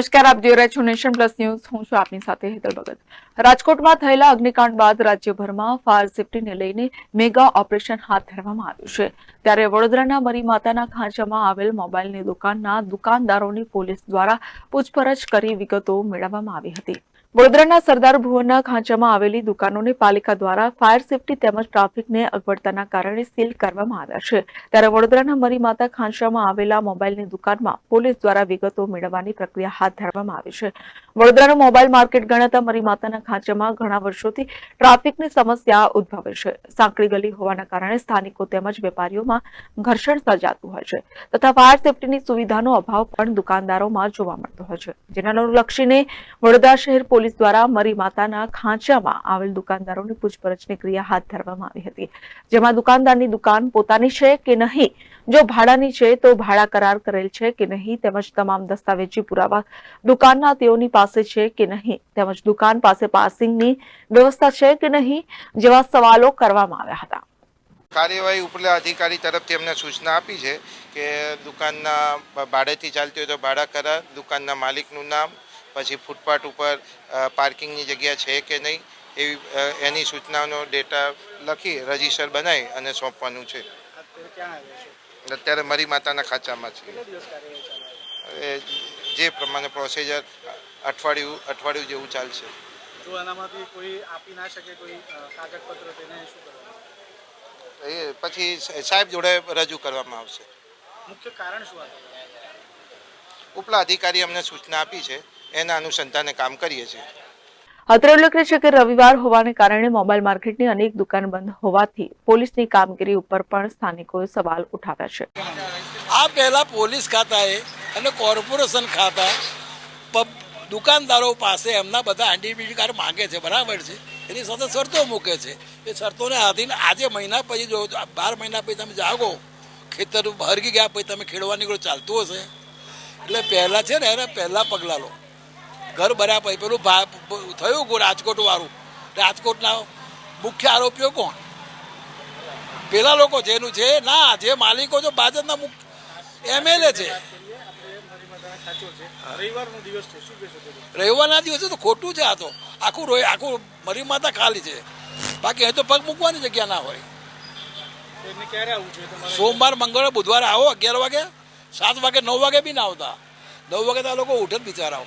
નમસ્કાર, આપ જોઈ રહ્યા છો નેશન પ્લસ ન્યૂઝ. હું છું આપની સાથે હેતલ ભગત. રાજકોટમાં થયેલા અગ્નિકાંડ બાદ રાજ્યભરમાં ફાયર સેફટીને લઈને મેગા ઓપરેશન હાથ ધરવામાં આવ્યું છે. ત્યારે વડોદરાના મરી માતાના ખાંચામાં આવેલ મોબાઈલની દુકાનના દુકાનદારોની પોલીસ દ્વારા પૂછપરછ કરી વિગતો મેળવવામાં આવી હતી. વડોદરાના સરદાર ભુવનના ખાંચામાં આવેલી દુકાનોને પાલિકા દ્વારા ફાયર સેફટી તેમજ ટ્રાફિકને અગવડતાના કારણે સીલ કરવામાં આવ્યા છે. ત્યારે વડોદરાના મરી ખાંચામાં આવેલા મોબાઈલની દુકાનમાં પોલીસ દ્વારા વિગતો મેળવવાની પ્રક્રિયા હાથ ધરવામાં આવી છે. વડોદરાનું મોબાઈલ માર્કેટ ગણાતા મરી ખાંચામાં ઘણા વર્ષોથી ટ્રાફિકની સમસ્યા ઉદ્ભવે છે. સાંકડી ગલી હોવાના કારણે સ્થાનિકો તેમજ વેપારીઓમાં ઘર્ષણ સર્જાતું હોય છે તથા ફાયર સેફટીની સુવિધાનો અભાવ પણ દુકાનદારોમાં જોવા મળતો હોય છે. જેના અનુલક્ષીને વડોદરા શહેર પોલીસ દ્વારા મરી માતાના ખાંચામાં આવેલ દુકાનદારોની પૂછપરછની ક્રિયા હાથ ધરવામાં આવી હતી. જેમાં દુકાનદારની દુકાન પોતાની છે કે નહીં? જો ભાડાની છે તો ભાડા કરાર કરેલ છે કે નહીં? તેમજ તમામ દસ્તાવેજી પુરાવા દુકાનના તેઓની પાસે છે કે નહીં? તેમજ દુકાન પાસે પાર્સિંગની વ્યવસ્થા છે કે નહીં? જેવા સવાલો કરવામાં આવ્યા હતા. કાર્યવાહી ઉપલા અધિકારી તરફથી અમને સૂચના આપી છે કે દુકાનના ભાડેથી ચાલતી હોય તો ભાડા કરાર, દુકાનના માલિકનું નામ પછી ફૂટપાથ ઉપર પાર્કિંગની જગ્યા છે કે નહીં એવી એની સૂચનાનો ડેટા લખી રજિસ્ટર બનાવી અને સોંપવાનું છે. અત્યારે મરી માતાના ખાંચામાં છે. જે પ્રમાણે પ્રોસિજર અઠવાડિયું અઠવાડિયું જેવું ચાલશે. જો એનામાંથી કોઈ આપી ના શકે કોઈ કાગળપત્ર તેને શું કરવાનું? એ પછી સાહેબ જોડે રજૂ કરવામાં આવશે. મુખ્ય કારણ શું હતું? ઉપલા અધિકારી અમને સૂચના આપી છે. એના અનુસંધાને કામ કરીએ છીએ. અત્રે ઉલ્લેખનીય છે કે રવિવાર હોવાને કારણે મોબાઈલ માર્કેટની અનેક દુકાન બંધ હોવાથી પોલીસની કામગીરી ઉપર પણ સ્થાનિકોએ સવાલ ઉઠાવ્યા છે. આ પહેલાં પોલીસ ખાતાએ અને કોર્પોરેશન ખાતા પબ દુકાનદારો પાસે એમના બધા આઈડેન્ટિટી કાર્ડ માંગે છે બરાબર છે? એની સાથે શરતો મૂકે છે. એ શરતોને આધીન આજે મહિના પછી જો બાર મહિના પછી તમે જાગો ખેતર હરગી ગયા પછી તમે ખેડવા નીકળો ચાલતું હશે. એટલે પહેલાં છે ને એને પહેલાં પગલાં લો. ઘર ભર્યા પછી પેલું થયું ગો રાજકોટવાળું રાજકોટના મુખ્ય આરોપીઓ કોણ? પેલા લોકો જેનું છે ના જે માલિકો છે ભાજપના મુખ્ય એમએલએ છે. રવિવારનો દિવસ તે રવિવારના દિવસે તો ખોટું છે આ તો. આખું રોય આખું મરી માતા ખાલી છે. બાકી અહીં તો પગ મૂકવાની જગ્યા ના હોય. સોમવાર મંગળવાર બુધવારે આવો અગિયાર વાગે સાત વાગે નવ વાગે બી ના આવતા. નવ વાગે તો આ લોકો ઉઠે બિચારાઓ.